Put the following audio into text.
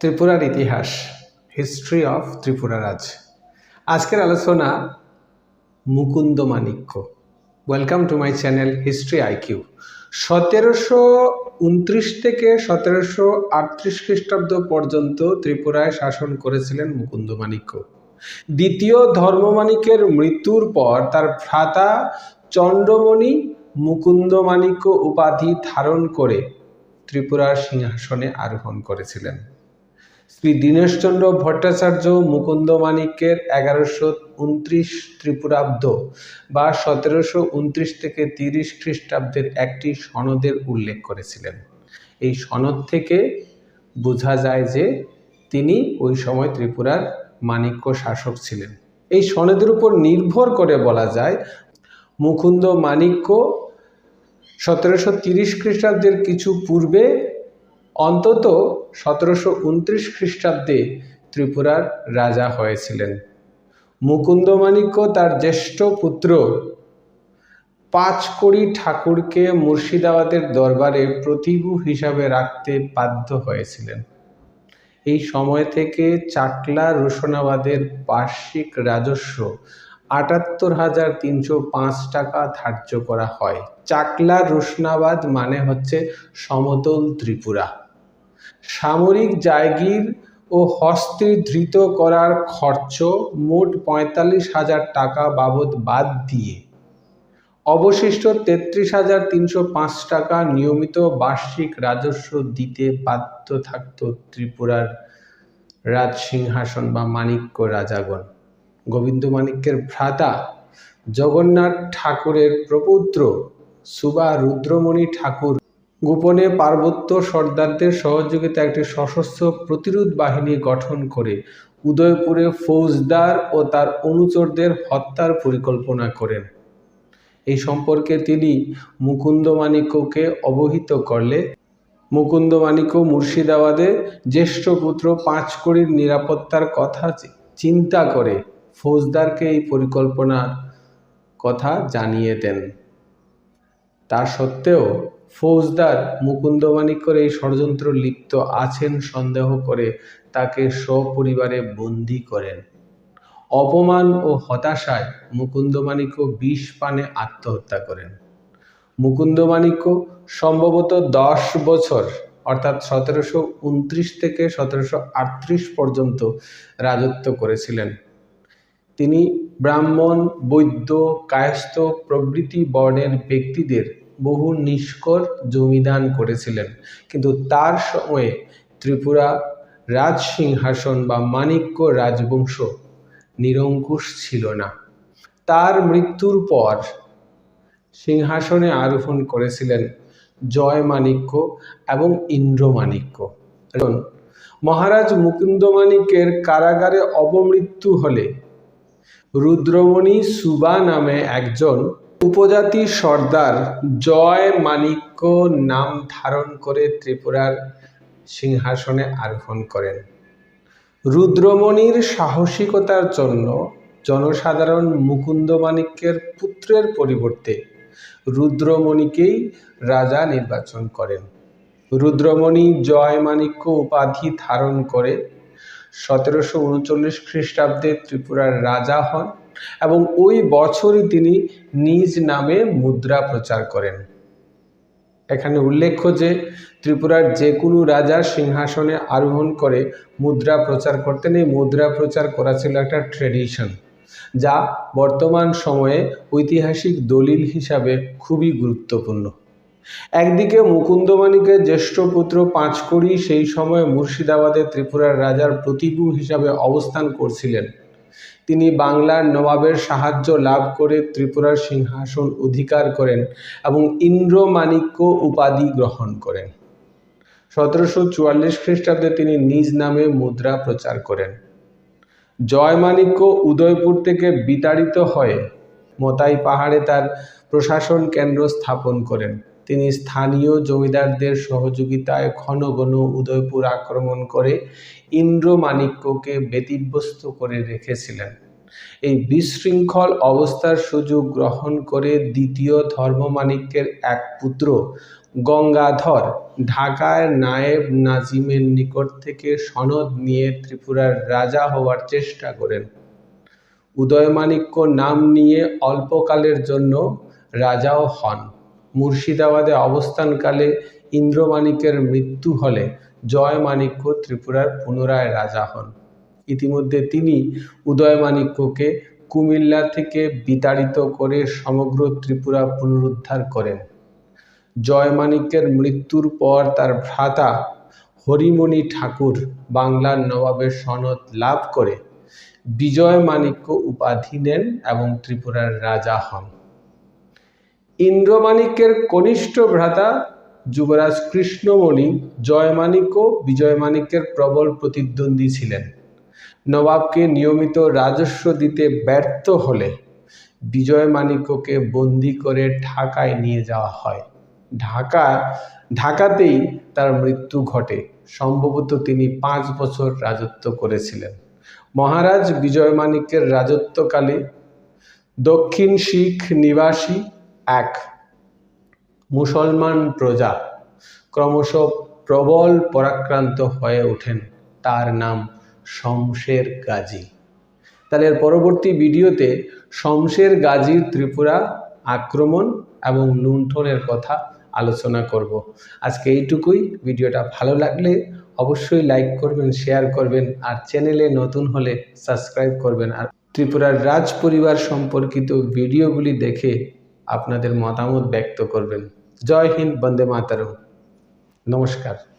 ত্রিপুরার ইতিহাস history of Tripura রাজ। আজকের আলোচনা Mukunda Manikya. Welcome to my channel history IQ সতেরোশো উনত্রিশ থেকে সতেরোশো আটত্রিশ খ্রিস্টাব্দ পর্যন্ত ত্রিপুরায় শাসন করেছিলেন মুকুন্দ মাণিক্য। দ্বিতীয় ধর্মমাণিক্যের মৃত্যুর পর তার ভ্রাতা চন্দ্রমণি মুকুন্দ মাণিক্য উপাধি ধারণ করে ত্রিপুরার সিংহাসনে আরোহণ করেছিলেন। শ্রী দীনেশচন্দ্র ভট্টাচার্য মুকুন্দ মাণিক্যের এগারোশো উনত্রিশ ত্রিপুরাব্দ বা সতেরোশো উনত্রিশ থেকে তিরিশ খ্রিস্টাব্দের একটি সনদের উল্লেখ করেছিলেন। এই সনদ থেকে বোঝা যায় যে তিনি ওই সময় ত্রিপুরার মাণিক্য শাসক ছিলেন। এই সনদের উপর নির্ভর করে বলা যায়, মুকুন্দ মাণিক্য সতেরোশো তিরিশ খ্রিস্টাব্দের কিছু পূর্বে অন্তত সতেরোশো উনত্রিশ খ্রিস্টাব্দে ত্রিপুরার রাজা হয়েছিলেন। মুকুন্দমাণিক্য তার জ্যেষ্ঠ পুত্র পাঁচকড়ি ঠাকুরকে মুর্শিদাবাদের দরবারে প্রতিভু হিসাবে রাখতে বাধ্য হয়েছিলেন। এই সময় থেকে চাকলা রোশনাবাদের বার্ষিক রাজস্ব আটাত্তর হাজার তিনশো পাঁচ টাকা ধার্য করা হয়। চাকলা রোশনাবাদ মানে হচ্ছে সমতল ত্রিপুরা। সামরিক জায়গির ও হস্তে ধৃত করার খরচ মোট পঁয়তাল্লিশ হাজার টাকা বাবদ বাদ দিয়ে। অবশিষ্ট তেত্রিশ হাজার তিনশো পাঁচ টাকা নিয়মিত বার্ষিক রাজস্ব দিতে বাধ্য থাকত ত্রিপুরার রাজ সিংহাসন বা মাণিক্য রাজাগণ। গোবিন্দ মাণিক্যের ভ্রাতা জগন্নাথ ঠাকুরের প্রপুত্র সুবা রুদ্রমণি ঠাকুর গোপনে পার্বত্য সর্দারদের সহযোগিতা একটি সশস্ত্র প্রতিরোধ বাহিনী গঠন করে উদয়পুরে ফৌজদার ও তার অনুচরদের হত্যার পরিকল্পনা করেন। এই সম্পর্কে তিনি মুকুন্দ মাণিক্যকে অবহিত করলে মুকুন্দ মাণিক্য মুর্শিদাবাদে জ্যেষ্ঠ পুত্র পাঁচকড়ির নিরাপত্তার কথা চিন্তা করে ফৌজদারকে এই পরিকল্পনার কথা জানিয়ে দেন। তা সত্ত্বেও ফৌজদার মুকুন্দমাণিক্যর এই ষড়যন্ত্র লিপ্ত আছেন সন্দেহ করে তাকে সপরিবারে বন্দি করেন। অপমান ও হতাশায় মুকুন্দমাণিক্য বিষ পানে আত্মহত্যা করেন। মুকুন্দমাণিক্য সম্ভবত দশ বছর, অর্থাৎ সতেরোশো উনত্রিশ থেকে সতেরোশো আটত্রিশ পর্যন্ত রাজত্ব করেছিলেন। তিনি ব্রাহ্মণ, বৈদ্য, কায়স্থ প্রভৃতি বর্ণের ব্যক্তিদের বহু নিষ্কর জমিদান করেছিলেন। কিন্তু তার সময়ে ত্রিপুরা রাজ সিংহাসন বা মাণিক্য রাজবংশ নিরঙ্কুশ ছিল না। তার মৃত্যুর পর সিংহাসনে আরোহণ করেছিলেন জয় মাণিক্য এবং ইন্দ্রমাণিক্য মহারাজ মুকুন্দমাণিক্যের কারাগারে অপমৃত্যু হলে রুদ্রমণি সুবা নামে একজন উপজাতি সর্দার জয় মাণিক্য নাম ধারণ করে ত্রিপুরার সিংহাসনে আরোহণ করেন। রুদ্রমণির সাহসিকতার জন্য জনসাধারণ মুকুন্দ মাণিক্যের পুত্রের পরিবর্তে রুদ্রমণিকেই রাজা নির্বাচন করেন। রুদ্রমণি জয় মাণিক্য উপাধি ধারণ করে সতেরোশো উনচল্লিশ খ্রিস্টাব্দে ত্রিপুরার রাজা হন। এবং ওই বছরই তিনি নিজ নামে মুদ্রা প্রচার করেন। এখানে উল্লেখ্য যে, ত্রিপুরার যে কোনো রাজার সিংহাসনে আরোহণ করে মুদ্রা প্রচার করতেন। এই মুদ্রা প্রচার করা ছিল একটা ট্রেডিশন, যা বর্তমান সময়ে ঐতিহাসিক দলিল হিসাবে খুবই গুরুত্বপূর্ণ। একদিকে মুকুন্দমাণিকের জ্যেষ্ঠ পুত্র পাঁচকড়ি সেই সময় মুর্শিদাবাদে ত্রিপুরার রাজার প্রতিভু হিসাবে অবস্থান করছিলেন। তিনি বাংলার নবাবের সাহায্য লাভ করে ত্রিপুরার সিংহাসন অধিকার করেন এবং ইন্দ্রমাণিক্য উপাধি গ্রহণ করেন। সতেরোশো চুয়াল্লিশ খ্রিস্টাব্দে তিনি নিজ নামে মুদ্রা প্রচার করেন। জয়মাণিক্য উদয়পুর থেকে বিতাড়িত হয়ে মতাই পাহাড়ে তার প্রশাসন কেন্দ্র স্থাপন করেন। তিনি স্থানীয় জমিদারদের সহযোগিতায় ঘন ঘন উদয়পুর আক্রমণ করে ইন্দ্রমাণিক্যকে ব্যতিব্যস্ত করে রেখেছিলেন। এই বিশৃঙ্খল অবস্থার সুযোগ গ্রহণ করে দ্বিতীয় ধর্মমাণিক্যের এক পুত্র, গঙ্গাধর ঢাকায় নায়েব নাজিমের নিকট থেকে সনদ নিয়ে ত্রিপুরার রাজা হওয়ার চেষ্টা করেন। উদয়মাণিক্য নাম নিয়ে অল্পকালের জন্য রাজাও হন। মুর্শিদাবাদে অবস্থানকালে ইন্দ্রমাণিকের মৃত্যু হলে জয়মাণিক্য ত্রিপুরার পুনরায় রাজা হন। ইতিমধ্যে তিনি উদয়মাণিক্যকে কুমিল্লা থেকে বিতাড়িত করে সমগ্র ত্রিপুরা পুনরুদ্ধার করেন। জয়মাণিক্যের মৃত্যুর পর তার ভ্রাতা হরিমণি ঠাকুর বাংলার নবাবের সনদ লাভ করে বিজয় মাণিক্য উপাধি নেন এবং ত্রিপুরার রাজা হন। ইন্দ্রমাণিক্যের কনিষ্ঠ ভ্রাতা যুবরাজ কৃষ্ণমণি জয়মাণিক্য বিজয়মাণিক্যের প্রবল প্রতিদ্বন্দ্বী ছিলেন। নবাবকে নিয়মিত রাজস্ব দিতে ব্যর্থ হলে বিজয় মাণিক্যকে বন্দি করে ঢাকায় নিয়ে যাওয়া হয়। ঢাকা, ঢাকাতেই তার মৃত্যু ঘটে। সম্ভবত তিনি পাঁচ বছর রাজত্ব করেছিলেন। মহারাজ বিজয় মাণিক্যের রাজত্বকালে দক্ষিণ শিখ নিবাসী এক মুসলমান প্রজা ক্রমশ প্রবল পরাক্রান্ত হয়ে ওঠেন। তার নাম শমশের গাজী। তাহলে পরবর্তী ভিডিওতে শমশের গাজীর ত্রিপুরা আক্রমণ এবং লুণ্ঠনের কথা আলোচনা করব। আজকে এইটুকুই। ভিডিওটা ভালো লাগলে অবশ্যই লাইক করবেন, শেয়ার করবেন আর চ্যানেলে নতুন হলে সাবস্ক্রাইব করবেন। আর ত্রিপুরার রাজ পরিবার সম্পর্কিত ভিডিওগুলি দেখে আপনাদের মতামত ব্যক্ত করবেন। জয় হিন্দ বন্দে মাতারম। নমস্কার।